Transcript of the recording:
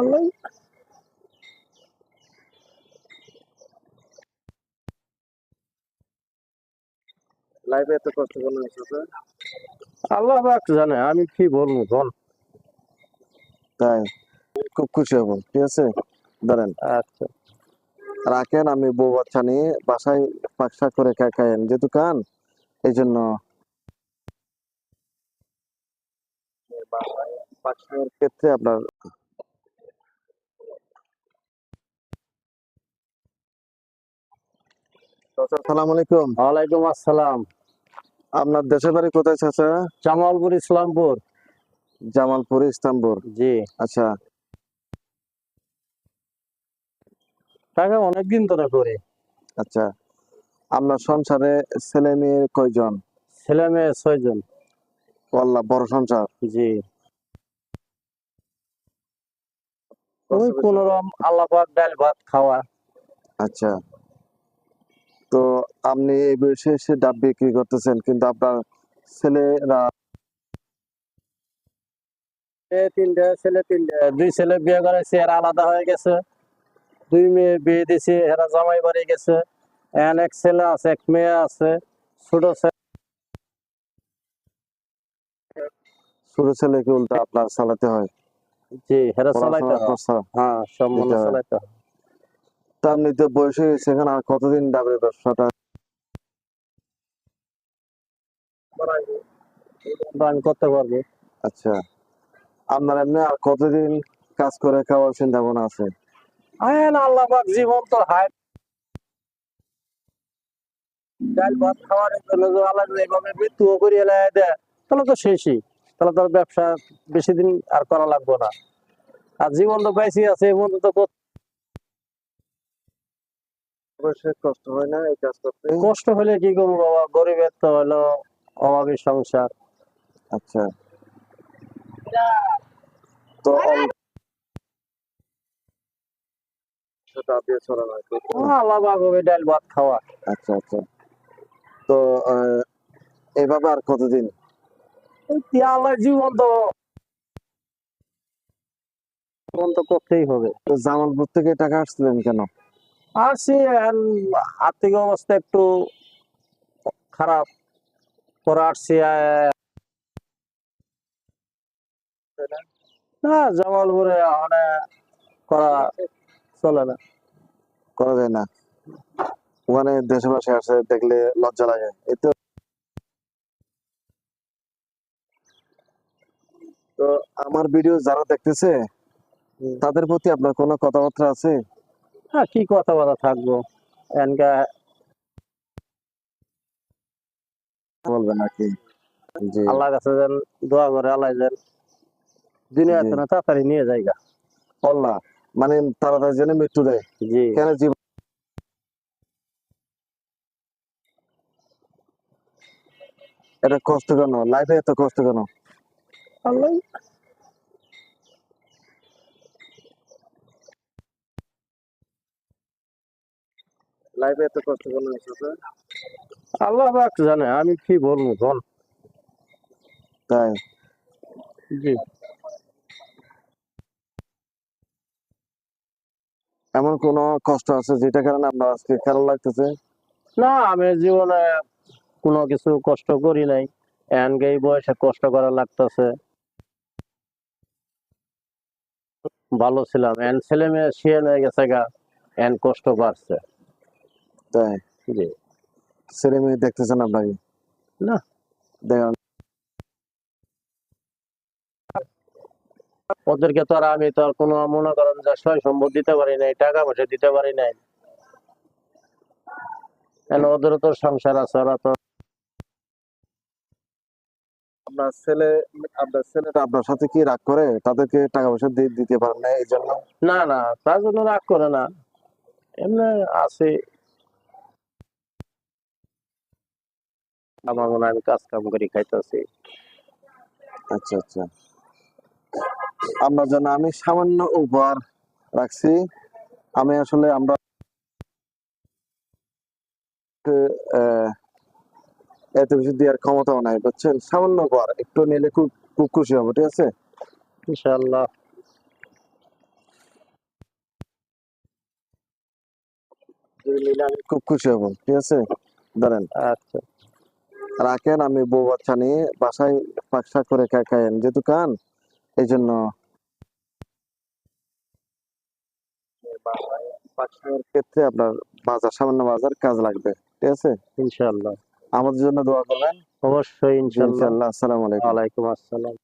আল্লাহ লাইফে এত কষ্ট করে এসেছে আল্লাহ পাক জানে আমি কি বলব বল। তাই? খুব খুশি হব ঠিক আছে? ধরেন। আচ্ছা। রাখেন আমি বউ বাচ্চা নিয়ে বাসায় পাকশা করে খাই খাইন যেহেতু কান এই জন্য। ক্ষেত্রে আপনার আসসালামু আলাইকুম। ওয়ালাইকুম আসসালাম। আপনার দেশের বাড়ি কোথায় চাচা? জামালপুর ইসলামপুর। জামালপুর ইস্তাম্বুল জি। আচ্ছা। টাকা অনেকদিন ধরে করে আচ্ছা। আপনার সংসারে ছেলে মেয়ে কয়জন? ছেলে মেয়ে ছয়জন। আল্লাহ বড় সংসার। জি। ওই কোনরকম আল্লাহ পাক ডাল ভাত খাওয়া। আচ্ছা। তো আপনি এই বয়সে এসে ডাব বিক্রি করতেছেন কিন্তু আপনার ছেলেরা তিনটে ছেলে তিনটে। দুই ছেলে বিয়ে করেছে এরা আলাদা হয়ে গেছে। দুই মেয়ে বিয়ে দিছে এরা জামাই বাড়ি গেছে। এখন এক ছেলে আছে এক মেয়ে আছে ছোট ছেলে ছোট ছেলেকে উল্টা আপনার চালাতে হয়। জি হেরা চালাইতে হয়। হ্যাঁ হয়। চালাইতে হয়। তা আপনি তো বয়স হয়ে গেছে এখন আর কতদিন ডাবের ব্যবসাটা? আমি করতে পারব। আচ্ছা। আপনার এমনি আর কতদিন কাজ করে খাওয়ার চিন্তা ভাবনা আছে আল্লাহ পাক জীবন তো হায়। ডাল ভাত খাওয়ার জন্য যদি আল্লাহ এইভাবে মৃত্যুও করিয়ে দেয় তাহলে তো শেষই। তাহলে তোর ব্যবসা বেশি দিন আর করা লাগবে না। আর জীবন তো বেশি আছে এই তো কষ্ট হয় না এই কাজ করতে। কষ্ট হলে কি করব বাবা? গরিবের তো হলো অভাবী সংসার। আচ্ছা। তো ডাল ভাত খাওয়া। আচ্ছা আচ্ছা। তো আহ, এভাবে আর কতদিন? এই আল্লাহ জীবন তো জীবন তো করতেই হবে। তো জামালপুর থেকে টাকা আসছিলেন কেন? আসি এখন আর্থিক অবস্থা একটু খারাপ। পরে আসছি না জামালপুরে মানে করা চলে না। করা যায় না। ওখানে দেশে পাশে আসে দেখলে লজ্জা লাগে। এই তো তো আমার ভিডিও যারা দেখতেছে তাদের প্রতি আপনার কোনো কথাবার্তা আছে? হ্যাঁ কি কথা বলা থাকব এনকা বলবেন নাকি জি। আল্লাহ কাছে যেন দোয়া করে আল্লাহ যেন। দুনিয়াতে। না তাড়াতাড়ি নিয়ে যায়গা আল্লাহ মানে তাড়াতাড়ি জেনে মৃত্যু দেয়। জি। কেন জীবন এটা কষ্ট কেন লাইফে এত কষ্ট কেন আল্লাহ। লাইফে এত কষ্ট কেন আল্লাহ পাক জানে আমি কি বলব বল। তাই? জি। এমন কোন কষ্ট আছে যেটা কারণে আপনার আজকে খারাপ লাগতেছে? না আমি জীবনে কোনো কিছু কষ্ট করি নাই। এনকে এই বয়সে কষ্ট করা লাগতেছে। ভালো ছিলাম। এন ছেলে মেয়ে শিয়ে হয়ে গেছে গা এন কষ্ট বাড়ছে। তাই ছেলে মেয়ে দেখতেছেন আপনাকে? না। দেখেন। ওদেরকে তো আর আমি তো আর কোনো মনে করেন যে সয় সম্পদ দিতে পারি নাই টাকা পয়সা দিতে পারি নাই। কেন ওদেরও তো সংসার আছে ওরা তো আপনার ছেলে আপনার ছেলেটা আপনার সাথে কি রাগ করে? তাদেরকে টাকা পয়সা দিয়ে দিতে পারেন না এই জন্য? না না তার জন্য রাগ করে না। এমনি আছে। আমার মনে আমি কাজ কাম করি খাইতেছি। আচ্ছা আচ্ছা। আমরা যেন আমি সামান্য উপহার রাখছি। আমি আসলে আমরা এত বেশি দেওয়ার ক্ষমতাও নাই বুঝছেন? সামান্য উপহার একটু নিলে খুব খুব খুশি হব ঠিক আছে? ইনশাল্লাহ খুব খুশি হব ঠিক আছে? দাঁড়ান। আচ্ছা। রাখেন আমি বউ বাচ্চা নিয়ে বাসায় পাকশাক করে খাই যেহেতু খান এই জন্য। ক্ষেত্রে আপনার বাজার সামান্য বাজার কাজ লাগবে ঠিক আছে? ইনশাআল্লাহ। আমাদের জন্য দোয়া করবেন। অবশ্যই ইনশাল্লাহ আসসালামাইকুম আসসালামু আলাইকুম। ওয়ালাইকুম আসসালাম।